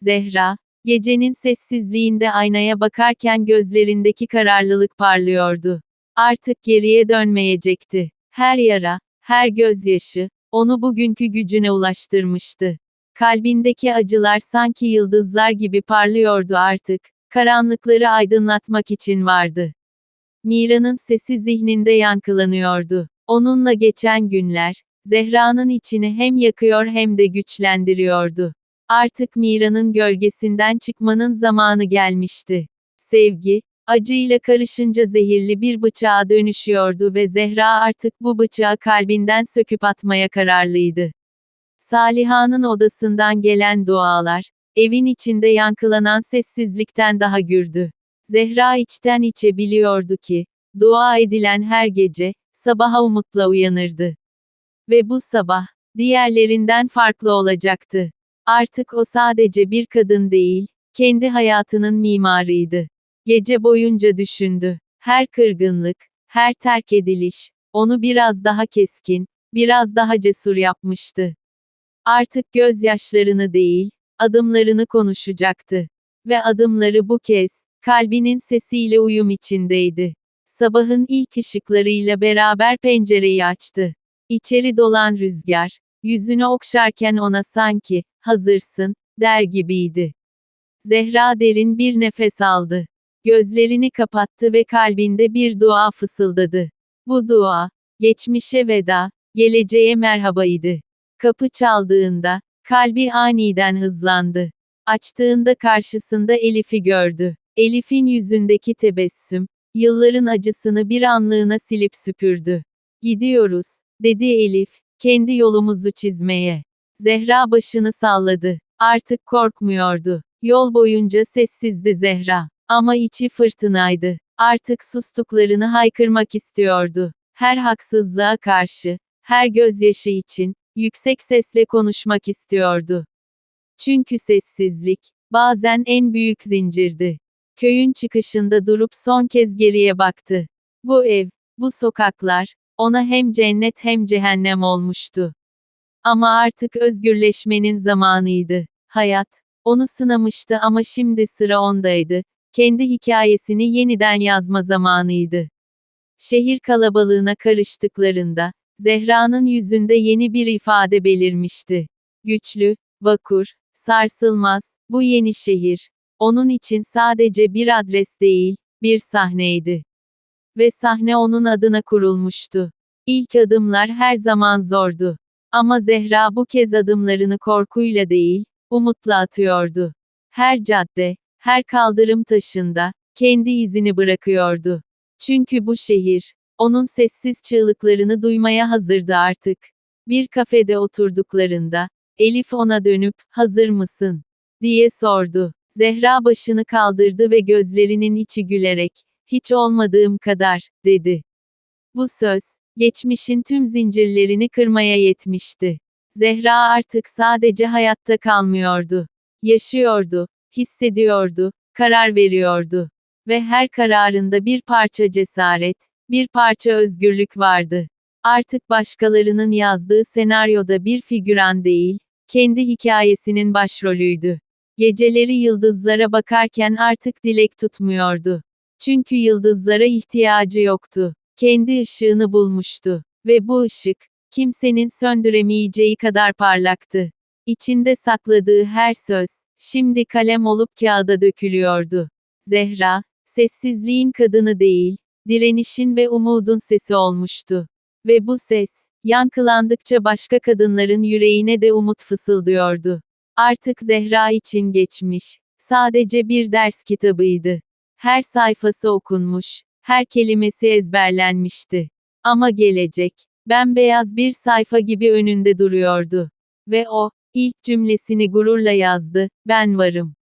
Zehra, gecenin sessizliğinde aynaya bakarken gözlerindeki kararlılık parlıyordu. Artık geriye dönmeyecekti. Her yara, her gözyaşı, onu bugünkü gücüne ulaştırmıştı. Kalbindeki acılar sanki yıldızlar gibi parlıyordu artık, karanlıkları aydınlatmak için vardı. Mira'nın sesi zihninde yankılanıyordu. Onunla geçen günler, Zehra'nın içini hem yakıyor hem de güçlendiriyordu. Artık Mira'nın gölgesinden çıkmanın zamanı gelmişti. Sevgi, acıyla karışınca zehirli bir bıçağa dönüşüyordu ve Zehra artık bu bıçağı kalbinden söküp atmaya kararlıydı. Saliha'nın odasından gelen dualar, evin içinde yankılanan sessizlikten daha gürdü. Zehra içten içe biliyordu ki, dua edilen her gece, sabaha umutla uyanırdı. Ve bu sabah, diğerlerinden farklı olacaktı. Artık o sadece bir kadın değil, kendi hayatının mimarıydı. Gece boyunca düşündü. Her kırgınlık, her terk ediliş, onu biraz daha keskin, biraz daha cesur yapmıştı. Artık gözyaşlarını değil, adımlarını konuşacaktı. Ve adımları bu kez, kalbinin sesiyle uyum içindeydi. Sabahın ilk ışıklarıyla beraber pencereyi açtı. İçeri dolan rüzgar, yüzünü okşarken ona sanki, hazırsın, der gibiydi. Zehra derin bir nefes aldı. Gözlerini kapattı ve kalbinde bir dua fısıldadı. Bu dua, geçmişe veda, geleceğe merhabaydı. Kapı çaldığında, kalbi aniden hızlandı. Açtığında karşısında Elif'i gördü. Elif'in yüzündeki tebessüm, yılların acısını bir anlığına silip süpürdü. Gidiyoruz, dedi Elif, kendi yolumuzu çizmeye. Zehra başını salladı. Artık korkmuyordu. Yol boyunca sessizdi Zehra. Ama içi fırtınaydı. Artık sustuklarını haykırmak istiyordu. Her haksızlığa karşı, her gözyaşı için, yüksek sesle konuşmak istiyordu. Çünkü sessizlik, bazen en büyük zincirdi. Köyün çıkışında durup son kez geriye baktı. Bu ev, bu sokaklar, ona hem cennet hem cehennem olmuştu. Ama artık özgürleşmenin zamanıydı. Hayat, onu sınamıştı ama şimdi sıra ondaydı. Kendi hikayesini yeniden yazma zamanıydı. Şehir kalabalığına karıştıklarında, Zehra'nın yüzünde yeni bir ifade belirmişti. Güçlü, vakur, sarsılmaz, bu yeni şehir. Onun için sadece bir adres değil, bir sahneydi. Ve sahne onun adına kurulmuştu. İlk adımlar her zaman zordu. Ama Zehra bu kez adımlarını korkuyla değil, umutla atıyordu. Her cadde, her kaldırım taşında, kendi izini bırakıyordu. Çünkü bu şehir, onun sessiz çığlıklarını duymaya hazırdı artık. Bir kafede oturduklarında, Elif ona dönüp, hazır mısın? diye sordu. Zehra başını kaldırdı ve gözlerinin içi gülerek, hiç olmadığım kadar, dedi. Bu söz, geçmişin tüm zincirlerini kırmaya yetmişti. Zehra artık sadece hayatta kalmıyordu. Yaşıyordu, hissediyordu, karar veriyordu. Ve her kararında bir parça cesaret, bir parça özgürlük vardı. Artık başkalarının yazdığı senaryoda bir figüran değil, kendi hikayesinin başrolüydü. Geceleri yıldızlara bakarken artık dilek tutmuyordu. Çünkü yıldızlara ihtiyacı yoktu. Kendi ışığını bulmuştu. Ve bu ışık, kimsenin söndüremeyeceği kadar parlaktı. İçinde sakladığı her söz, şimdi kalem olup kağıda dökülüyordu. Zehra, sessizliğin kadını değil, direnişin ve umudun sesi olmuştu. Ve bu ses, yankılandıkça başka kadınların yüreğine de umut fısıldıyordu. Artık Zehra için geçmiş, sadece bir ders kitabıydı. Her sayfası okunmuş, her kelimesi ezberlenmişti. Ama gelecek, bembeyaz bir sayfa gibi önünde duruyordu. Ve o, ilk cümlesini gururla yazdı, ben varım.